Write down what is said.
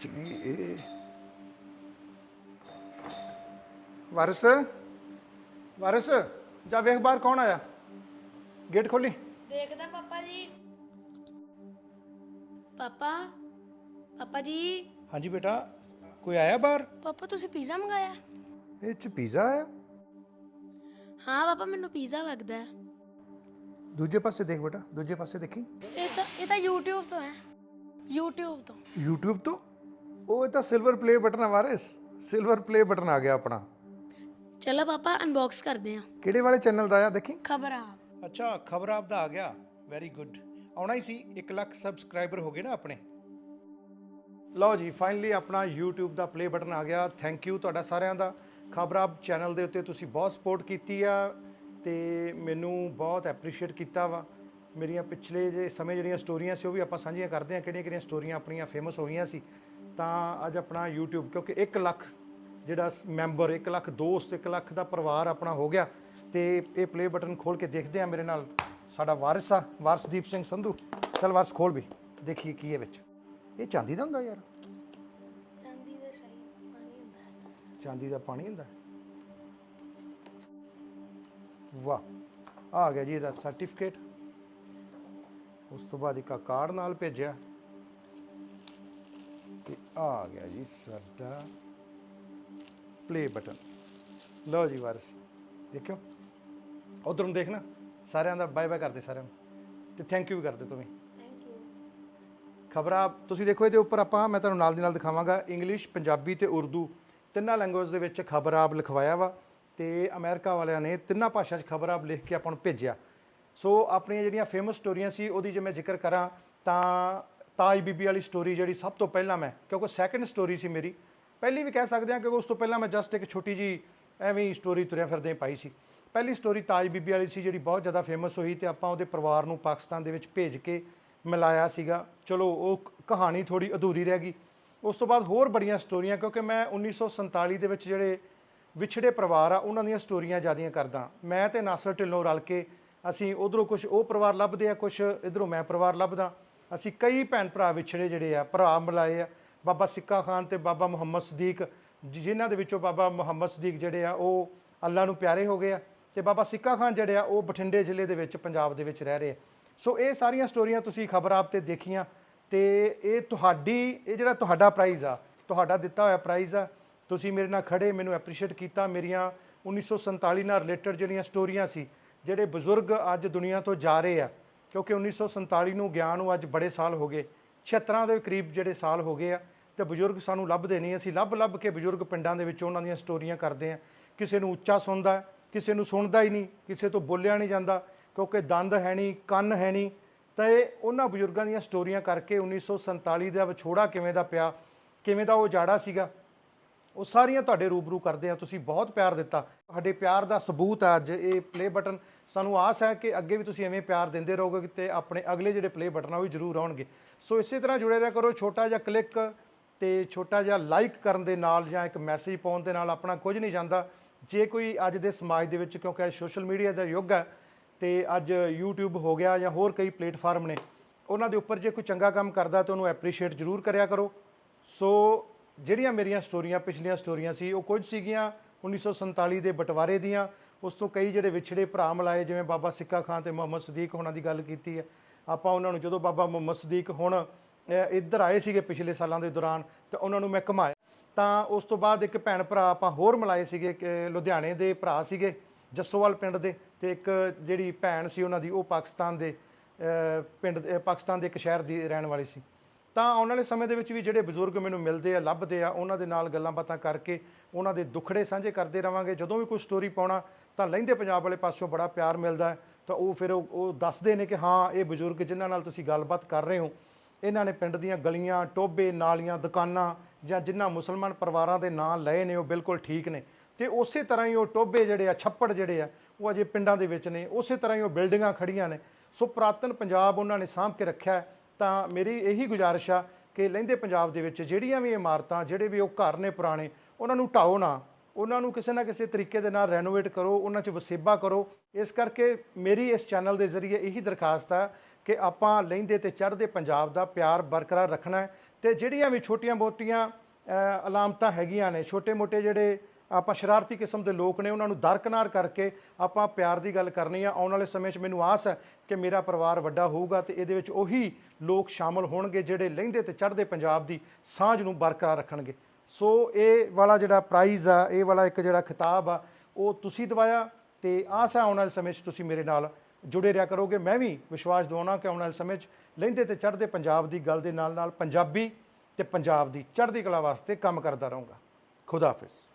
ਚਲੀ ਇਹ ਵਾਰਿਸ ਵਾਰਿਸ ਜਾ ਵੇਖ ਬਾਹਰ ਕੌਣ ਆਇਆ ਗੇਟ ਖੋਲੀ ਦੇਖਦਾ ਪਾਪਾ ਜੀ ਪਾਪਾ ਪਾਪਾ ਜੀ ਹਾਂਜੀ ਬੇਟਾ ਕੋਈ ਆਇਆ ਬਾਹਰ ਪਾਪਾ ਤੁਸੀਂ ਪੀਜ਼ਾ ਮੰਗਾਇਆ ਇਹ ਚ ਪੀਜ਼ਾ ਆਇਆ ਹਾਂ ਪਾਪਾ ਮੈਨੂੰ ਪੀਜ਼ਾ ਲੱਗਦਾ ਹੈ ਦੂਜੇ ਪਾਸੇ ਦੇਖ ਬੇਟਾ ਦੂਜੇ ਪਾਸੇ ਦੇਖੀ ਇਹ ਤਾਂ ਇਹ ਤਾਂ YouTube ਤੋਂ ਹੈ YouTube ਤੋਂ YouTube ਤੋਂ ਉਹ ਇਹ ਤਾਂ ਸਿਲਵਰ ਪਲੇ ਬਟਨ ਆ ਵਾਰਿਸ। ਸਿਲਵਰ ਪਲੇ ਬਟਨ ਆ ਗਿਆ ਆਪਣਾ। ਚਲੋ ਪਾਪਾ ਅਨਬਾਕਸ ਕਰਦੇ ਹਾਂ। ਕਿਹੜੇ ਵਾਲੇ ਚੈਨਲ ਦਾ ਆ? ਦੇਖੀ? ਖਬਰ। ਆ ਅੱਛਾ ਖਬਰ ਆਪ ਦਾ ਆ ਗਿਆ। ਵੈਰੀ ਗੁੱਡ ਆਉਣਾ ਹੀ ਸੀ। 1 ਲੱਖ ਸਬਸਕ੍ਰਾਈਬਰ ਹੋ ਗਏ ਨਾ ਆਪਣੇ। ਲਓ ਜੀ ਫਾਈਨਲੀ ਆਪਣਾ YouTube ਦਾ ਪਲੇ ਬਟਨ ਆ ਗਿਆ। ਥੈਂਕ ਯੂ ਤੁਹਾਡਾ ਸਾਰਿਆਂ ਦਾ। ਖਬਰ ਆਪ ਚੈਨਲ ਦੇ ਉੱਤੇ ਤੁਸੀਂ ਬਹੁਤ ਸਪੋਰਟ ਕੀਤੀ ਆ ਤੇ ਮੈਨੂੰ ਬਹੁਤ ਐਪਰੀਸ਼ੀਏਟ ਕੀਤਾ ਵਾ। ਮੇਰੀਆਂ ਪਿਛਲੇ ਜੇ ਸਮੇਂ ਜਿਹੜੀਆਂ ਸਟੋਰੀਆਂ ਸੀ ਉਹ ਵੀ ਆਪਾਂ ਸਾਂਝੀਆਂ ਕਰਦੇ ਆ ਕਿਹੜੀਆਂ ਕਿਹੜੀਆਂ ਸਟੋਰੀਆਂ ਆਪਣੀਆਂ ਫੇਮਸ ਹੋਈਆਂ ਸੀ। ਤਾਂ ਅੱਜ ਆਪਣਾ YouTube ਕਿਉਂਕਿ 1 ਲੱਖ ਜਿਹੜਾ ਮੈਂਬਰ 1 ਲੱਖ ਦੋਸਤ 1 ਲੱਖ ਦਾ ਪਰਿਵਾਰ ਆਪਣਾ ਹੋ ਗਿਆ ਤੇ ਇਹ ਪਲੇ ਬਟਨ ਖੋਲ ਕੇ ਦੇਖਦੇ ਆ ਮੇਰੇ ਨਾਲ ਸਾਡਾ ਵਾਰਿਸ ਆ ਵਾਰਸਦੀਪ ਸਿੰਘ ਸੰਧੂ। ਚਲ ਵਾਰਸ ਖੋਲ ਵੀ ਦੇਖੀਏ ਕੀ ਹੈ ਵਿੱਚ। ਇਹ ਚਾਂਦੀ ਦਾ ਹੁੰਦਾ ਯਾਰ। ਚਾਂਦੀ ਦਾ ਪਾਣੀ ਹੁੰਦਾ ਚਾਂਦੀ ਦਾ ਪਾਣੀ ਹੁੰਦਾ। ਵਾਹ ਆ ਗਿਆ ਜੀ ਇਹਦਾ ਸਰਟੀਫਿਕੇਟ ਉਸ ਤੋਂ ਬਾਅਦ ਇੱਕ ਕਾਰਡ ਨਾਲ ਭੇਜਿਆ। ਤੇ ਆ ਗਿਆ ਜੀ ਸਾਡਾ ਪਲੇ ਬਟਨ ਲਓ ਜੀ ਵਾਰਸ ਦੇਖਿਓ। ਉਧਰ ਨੂੰ ਦੇਖਣਾ ਸਾਰਿਆਂ ਦਾ ਬਾਏ ਬਾਏ ਕਰਦੇ ਸਾਰਿਆਂ ਨੂੰ। ਤੇ ਥੈਂਕ ਯੂ ਵੀ ਕਰਦੇ ਤੁਸੀਂ ਥੈਂਕ ਯੂ ਖਬਰਾਂ ਤੁਸੀਂ ਦੇਖੋ ਇਹਦੇ ਉੱਪਰ ਆਪਾਂ ਮੈਂ ਤੁਹਾਨੂੰ ਨਾਲ ਦੀ ਨਾਲ ਦਿਖਾਵਾਂਗਾ। ਇੰਗਲਿਸ਼ ਪੰਜਾਬੀ ਤੇ ਉਰਦੂ ਤਿੰਨਾਂ ਲੈਂਗੁਏਜ ਦੇ ਵਿੱਚ ਖਬਰ ਆਪ ਲਿਖਵਾਇਆ ਵਾ। ਤੇ ਅਮਰੀਕਾ ਵਾਲਿਆਂ ਨੇ ਤਿੰਨਾਂ ਭਾਸ਼ਾ 'ਚ ਖਬਰ ਆਪ ਲਿਖ ਕੇ ਆਪਾਂ ਨੂੰ ਭੇਜਿਆ। ਸੋ ਆਪਣੀਆਂ ਜਿਹੜੀਆਂ ਫੇਮਸ ਸਟੋਰੀਆਂ ਸੀ ਉਹਦੀ ਜੇ ਮੈਂ ਜ਼ਿਕਰ ਕਰਾਂ ਤਾਂ ਤਾਜ ਬੀਬੀ ਵਾਲੀ ਸਟੋਰੀ ਜਿਹੜੀ ਸਭ ਤੋਂ ਪਹਿਲਾਂ ਮੈਂ, ਕਿਉਂਕਿ ਸੈਕੰਡ ਸਟੋਰੀ ਸੀ ਮੇਰੀ, ਪਹਿਲੀ ਵੀ ਕਹਿ ਸਕਦੇ ਹਾਂ ਕਿਉਂਕਿ ਉਸ ਤੋਂ ਪਹਿਲਾਂ ਮੈਂ ਜਸਟ ਇੱਕ ਛੋਟੀ ਜੀ ਐਵੇਂ ਹੀ ਸਟੋਰੀ ਤੁਰਿਆ ਫਿਰਦੇ ਪਾਈ ਸੀ। ਪਹਿਲੀ ਸਟੋਰੀ ਤਾਜ ਬੀਬੀ ਵਾਲੀ ਸੀ ਜਿਹੜੀ ਬਹੁਤ ਜ਼ਿਆਦਾ ਫੇਮਸ ਹੋਈ ਤੇ ਆਪਾਂ ਉਹਦੇ ਪਰਿਵਾਰ ਨੂੰ ਪਾਕਿਸਤਾਨ ਦੇ ਵਿੱਚ ਭੇਜ ਕੇ ਮਿਲਾਇਆ ਸੀਗਾ। ਚਲੋ, ਉਹ ਕਹਾਣੀ ਥੋੜੀ ਅਧੂਰੀ ਰਹਿ ਗਈ। ਉਸ ਤੋਂ ਬਾਅਦ ਹੋਰ ਬੜੀਆਂ ਸਟੋਰੀਆਂ ਕਿਉਂਕਿ ਮੈਂ 1947 ਦੇ ਵਿੱਚ ਜਿਹੜੇ ਵਿਛੜੇ ਪਰਿਵਾਰ ਆ, ਉਹਨਾਂ ਦੀਆਂ ਸਟੋਰੀਆਂ ਜ਼ਿਆਦੀਆਂ ਕਰਦਾ। ਮੈਂ ਤੇ ਨਾਸਰ ਢਿੱਲੋਂ ਰਲ ਕੇ ਅਸੀਂ ਉਧਰੋਂ ਕੁਝ ਉਹ ਪਰਿਵਾਰ ਲੱਭਦੇ ਆ ਕੁਝ ਇਧਰੋਂ ਮੈਂ ਪਰਿਵਾਰ ਲੱਭਦਾ। ਅਸੀਂ ਕਈ ਭੈਣ ਭਰਾ ਵਿਛੜੇ ਜਿਹੜੇ ਆ, ਭਰਾ ਮਿਲਾਏ ਆ। ਬਾਬਾ ਸਿੱਕਾ ਖਾਨ ਤੇ ਬਾਬਾ ਮੁਹੰਮਦ ਸਦੀਕ, ਜਿ- ਜਿਨ੍ਹਾਂ ਦੇ ਵਿੱਚੋਂ ਬਾਬਾ ਮੁਹੰਮਦ ਸਦੀਕ ਜਿਹੜੇ ਆ, ਉਹ ਅੱਲਾ ਨੂੰ ਪਿਆਰੇ ਹੋ ਗਏ ਆ ਤੇ ਬਾਬਾ ਸਿੱਕਾ ਖਾਨ ਜਿਹੜੇ ਆ, ਉਹ ਬਠਿੰਡੇ ਜ਼ਿਲ੍ਹੇ ਦੇ ਵਿੱਚ ਪੰਜਾਬ ਦੇ ਵਿੱਚ ਰਹਿ ਰਹੇ ਆ। ਸੋ ਇਹ ਸਾਰੀਆਂ ਸਟੋਰੀਆਂ ਤੁਸੀਂ ਖਬਰ ਆਪ ਤੇ ਦੇਖੀਆਂ ਤੇ ਇਹ ਤੁਹਾਡੀ, ਇਹ ਜਿਹੜਾ ਤੁਹਾਡਾ ਪ੍ਰਾਈਜ਼ ਆ, ਤੁਹਾਡਾ ਦਿੱਤਾ ਹੋਇਆ ਪ੍ਰਾਈਜ਼ ਆ, ਤੁਸੀਂ ਮੇਰੇ ਨਾਲ ਖੜੇ ਮੈਨੂੰ ਐਪਰੀਸ਼ੀਏਟ ਕੀਤਾ। ਮੇਰੀਆਂ 1947 ਨਾਲ ਰਿਲੇਟਡ ਜਿਹੜੀਆਂ ਸਟੋਰੀਆਂ ਸੀ, ਜਿਹੜੇ ਬਜ਼ੁਰਗ ਅੱਜ ਦੁਨੀਆ ਤੋਂ ਜਾ ਰਹੇ ਆ ਕਿਉਂਕਿ 1947 ਨੂੰ ਗਿਆਨ ਨੂੰ ਅੱਜ ਬੜੇ ਸਾਲ ਹੋ ਗਏ। 76 ਦੇ ਕਰੀਬ ਜਿਹੜੇ ਸਾਲ ਹੋ ਗਏ ਆ ਤੇ ਬਜ਼ੁਰਗ ਸਾਨੂੰ ਲੱਭਦੇ ਨਹੀਂ। ਅਸੀਂ ਲੱਭ ਲੱਭ ਕੇ ਬਜ਼ੁਰਗ ਪਿੰਡਾਂ ਦੇ ਵਿੱਚ ਉਹਨਾਂ ਦੀਆਂ ਸਟੋਰੀਆਂ ਕਰਦੇ ਆ। ਕਿਸੇ ਨੂੰ ਉੱਚਾ ਸੁਣਦਾ, ਕਿਸੇ ਨੂੰ ਸੁਣਦਾ ਹੀ ਨਹੀਂ, ਕਿਸੇ ਤੋਂ ਬੋਲਿਆ ਨਹੀਂ ਜਾਂਦਾ, ਕਿਉਂਕਿ ਦੰਦ ਹੈ ਨਹੀਂ, ਕੰਨ ਹੈ ਨਹੀਂ। ਤਾਂ ਇਹ ਉਹਨਾਂ ਬਜ਼ੁਰਗਾਂ ਦੀਆਂ ਸਟੋਰੀਆਂ ਕਰਕੇ 1947 ਦਾ ਵਿਛੋੜਾ ਕਿਵੇਂ ਦਾ ਪਿਆ, ਕਿਵੇਂ ਦਾ ਉਹ ਜਾੜਾ ਸੀਗਾ। ਉਹ ਸਾਰੀਆਂ ਤੁਹਾਡੇ ਰੂਬਰੂ ਕਰਦੇ ਆ, ਤੁਸੀਂ ਬਹੁਤ ਪਿਆਰ ਦਿੱਤਾ। ਤੁਹਾਡੇ ਪਿਆਰ ਦਾ ਸਬੂਤ ਹੈ ਅੱਜ ਇਹ ਪਲੇ ਬਟਨ ਸਾਨੂੰ ਆਸ ਹੈ ਕਿ ਅੱਗੇ ਵੀ ਤੁਸੀਂ ਐਵੇਂ ਪਿਆਰ ਦਿੰਦੇ ਰਹੋਗੇ ਤੇ ਆਪਣੇ ਅਗਲੇ ਜਿਹੜੇ ਪਲੇ ਬਟਨ ਆ, ਉਹ ਵੀ ਜ਼ਰੂਰ ਆਉਣਗੇ। ਸੋ ਇਸੇ ਤਰ੍ਹਾਂ ਜੁੜੇ ਰਿਹਾ ਕਰੋ, ਛੋਟਾ ਜਿਹਾ ਕਲਿੱਕ ਤੇ ਛੋਟਾ ਜਿਹਾ ਲਾਈਕ ਕਰਨ ਦੇ ਨਾਲ ਜਾਂ ਇੱਕ ਮੈਸੇਜ ਪਾਉਣ ਦੇ ਨਾਲ ਆਪਣਾ ਕੁਝ ਨਹੀਂ ਜਾਂਦਾ। ਜੇ ਕੋਈ ਅੱਜ ਦੇ ਸਮਾਜ ਦੇ ਵਿੱਚ, ਕਿਉਂਕਿ ਅੱਜ ਸੋਸ਼ਲ ਮੀਡੀਆ ਦਾ ਯੁੱਗ ਹੈ ਤੇ ਅੱਜ YouTube ਹੋ ਗਿਆ ਜਾਂ ਹੋਰ ਕਈ ਪਲੇਟਫਾਰਮ ਨੇ, ਉਹਨਾਂ ਦੇ ਉੱਪਰ ਜੇ ਕੋਈ ਚੰਗਾ ਕੰਮ ਕਰਦਾ ਤਾਂ ਉਹਨੂੰ ਐਪਰੀਸ਼ੀਏਟ ਜ਼ਰੂਰ ਕਰਿਆ ਕਰੋ। ਸੋ ਜਿਹੜੀਆਂ ਮੇਰੀਆਂ ਸਟੋਰੀਆਂ, ਪਿਛਲੀਆਂ ਸਟੋਰੀਆਂ ਸੀ, ਉਹ ਕੁਝ ਸੀਗੀਆਂ 1947 ਦੇ ਬਟਵਾਰੇ ਦੀਆਂ। ਉਸ ਤੋਂ ਕਈ ਜਿਹੜੇ ਵਿਛੜੇ ਭਰਾ ਮਿਲਾਏ, ਜਿਵੇਂ ਬਾਬਾ ਸਿੱਕਾ ਖਾਨ ਤੇ ਮੁਹੰਮਦ ਸਦੀਕ ਹੋਣਾ ਦੀ ਗੱਲ ਕੀਤੀ ਹੈ। ਆਪਾਂ ਉਹਨਾਂ ਨੂੰ ਜਦੋਂ ਬਾਬਾ ਮੁਹੰਮਦ ਸਦੀਕ ਹੁਣ ਇੱਧਰ ਆਏ ਸੀਗੇ ਪਿਛਲੇ ਸਾਲਾਂ ਦੇ ਦੌਰਾਨ, ਤੇ ਉਹਨਾਂ ਨੂੰ ਮੈਂ ਘੁਮਾਇਆ। ਤਾਂ ਉਸ ਤੋਂ ਬਾਅਦ ਇੱਕ ਭੈਣ ਭਰਾ ਆਪਾਂ ਹੋਰ ਮਿਲਾਏ ਸੀਗੇ ਲੁਧਿਆਣੇ ਦੇ ਭਰਾ ਸੀਗੇ, ਜੱਸੋਵਾਲ ਪਿੰਡ ਦੇ, ਤੇ ਇੱਕ ਜਿਹੜੀ ਭੈਣ ਸੀ ਉਹਨਾਂ ਦੀ, ਉਹ ਪਾਕਿਸਤਾਨ ਦੇ ਪਿੰਡ ਪਾਕਿਸਤਾਨ ਦੇ ਇੱਕ ਸ਼ਹਿਰ ਦੀ ਰਹਿਣ ਵਾਲੀ ਸੀ। ਤਾਂ ਆਉਣ ਵਾਲੇ ਸਮੇਂ ਦੇ ਵਿੱਚ ਵੀ ਜਿਹੜੇ ਬਜ਼ੁਰਗ ਮੈਨੂੰ ਮਿਲਦੇ ਆ, ਲੱਭਦੇ ਆ, ਉਹਨਾਂ ਦੇ ਨਾਲ ਗੱਲਾਂ ਬਾਤਾਂ ਕਰਕੇ ਉਹਨਾਂ ਦੇ ਦੁੱਖੜੇ ਸਾਂਝੇ ਕਰਦੇ ਰਵਾਂਗੇ। ਜਦੋਂ ਵੀ ਕੋਈ ਸਟੋਰੀ ਪਾਉਣਾ ਤਾਂ ਲਹਿੰਦੇ ਪੰਜਾਬ ਵਾਲੇ ਪਾਸਿਓਂ ਬੜਾ ਪਿਆਰ ਮਿਲਦਾ ਤਾਂ ਉਹ ਫਿਰ ਉਹ ਉਹ ਦੱਸਦੇ ਨੇ ਕਿ ਹਾਂ, ਇਹ ਬਜ਼ੁਰਗ ਜਿਨ੍ਹਾਂ ਨਾਲ ਤੁਸੀਂ ਗੱਲਬਾਤ ਕਰ ਰਹੇ ਹੋ, ਇਹਨਾਂ ਨੇ ਪਿੰਡ ਦੀਆਂ ਗਲੀਆਂ ਟੋਬੇ ਨਾਲੀਆਂ, ਦੁਕਾਨਾਂ ਜਾਂ ਜਿਨ੍ਹਾਂ ਮੁਸਲਮਾਨ ਪਰਿਵਾਰਾਂ ਦੇ ਨਾਂ ਲਏ ਨੇ, ਉਹ ਬਿਲਕੁਲ ਠੀਕ ਨੇ। ਤੇ ਉਸੇ ਤਰ੍ਹਾਂ ਹੀ ਉਹ ਟੋਬੇ ਜਿਹੜੇ ਆ, ਛੱਪੜ ਜਿਹੜੇ ਆ, ਉਹ ਅਜੇ ਪਿੰਡਾਂ ਦੇ ਵਿੱਚ ਨੇ। ਉਸੇ ਤਰ੍ਹਾਂ ਹੀ ਉਹ ਬਿਲਡਿੰਗਾਂ ਖੜੀਆਂ ਨੇ। ਸੋ ਪੁਰਾਤਨ ਪੰਜਾਬ ਉਹਨਾਂ ਨੇ ਸਾਂਭ ਕੇ ਰੱਖਿਆ ਤਾਂ ਮੇਰੀ ਇਹੀ ਗੁਜ਼ਾਰਿਸ਼ ਆ ਕਿ ਲਹਿੰਦੇ ਪੰਜਾਬ ਦੇ ਵਿੱਚ ਜਿਹੜੀਆਂ ਵੀ ਇਮਾਰਤਾਂ, ਜਿਹੜੇ ਵੀ ਉਹ ਘਰ ਨੇ ਪੁਰਾਣੇ, ਉਹਨਾਂ ਨੂੰ ਢਾਓ ਨਾ। ਉਹਨਾਂ ਨੂੰ ਕਿਸੇ ਨਾ ਕਿਸੇ ਤਰੀਕੇ ਦੇ ਨਾਲ ਰੈਨੋਵੇਟ ਕਰੋ, ਉਹਨਾਂ 'ਚ ਵਸੇਬਾ ਕਰੋ। ਇਸ ਕਰਕੇ ਮੇਰੀ ਇਸ ਚੈਨਲ ਦੇ ਜ਼ਰੀਏ ਇਹੀ ਦਰਖਾਸਤ ਆ ਕਿ ਆਪਾਂ ਲਹਿੰਦੇ ਤੇ ਚੜ੍ਹਦੇ ਪੰਜਾਬ ਦਾ ਪਿਆਰ ਬਰਕਰਾਰ ਰੱਖਣਾ ਹੈ ਤੇ ਜਿਹੜੀਆਂ ਵੀ ਛੋਟੀਆਂ-ਮੋਟੀਆਂ ਅਲਾਮਤਾਂ ਹੈਗੀਆਂ ਨੇ, ਛੋਟੇ-ਮੋਟੇ ਜਿਹੜੇ ਆਪਾਂ ਸ਼ਰਾਰਤੀ ਕਿਸਮ ਦੇ ਲੋਕ ਨੇ, ਉਹਨਾਂ ਨੂੰ ਦਰਕਨਾਰ ਕਰਕੇ ਆਪਾਂ ਪਿਆਰ ਦੀ ਗੱਲ ਕਰਨੀ ਆ। ਆਉਣ ਵਾਲੇ ਸਮੇਂ 'ਚ ਮੈਨੂੰ ਆਸ ਹੈ ਕਿ ਮੇਰਾ ਪਰਿਵਾਰ ਵੱਡਾ ਹੋਊਗਾ ਤੇ ਇਹਦੇ ਵਿੱਚ ਉਹੀ ਲੋਕ ਸ਼ਾਮਲ ਹੋਣਗੇ ਜਿਹੜੇ ਲਹਿੰਦੇ ਤੇ ਚੜ੍ਹਦੇ ਪੰਜਾਬ ਦੀ ਸਾਂਝ ਨੂੰ ਬਰਕਰਾਰ ਰੱਖਣਗੇ। ਸੋ ਇਹ ਵਾਲਾ ਜਿਹੜਾ ਪ੍ਰਾਈਜ਼ ਆ, ਇਹ ਵਾਲਾ ਇੱਕ ਜਿਹੜਾ ਖਿਤਾਬ ਆ, ਉਹ ਤੁਸੀਂ ਦਵਾਇਆ ਤੇ ਆਸ ਹੈ ਆਉਣ ਵਾਲੇ ਸਮੇਂ 'ਚ ਤੁਸੀਂ ਮੇਰੇ ਨਾਲ ਜੁੜੇ ਰਿਹਾ ਕਰੋਗੇ। ਮੈਂ ਵੀ ਵਿਸ਼ਵਾਸ ਦਿਵਾਉਣਾ ਕਿ ਆਉਣ ਵਾਲੇ ਸਮੇਂ 'ਚ ਲਹਿੰਦੇ ਤੇ ਚੜ੍ਹਦੇ ਪੰਜਾਬ ਦੀ ਗੱਲ ਦੇ ਨਾਲ ਨਾਲ ਪੰਜਾਬੀ ਤੇ ਪੰਜਾਬ ਦੀ ਚੜ੍ਹਦੀ ਕਲਾ ਵਾਸਤੇ ਕੰਮ ਕਰਦਾ ਰਹੂੰਗਾ। ਖੁਦਾ ਹਾਫਿਜ਼।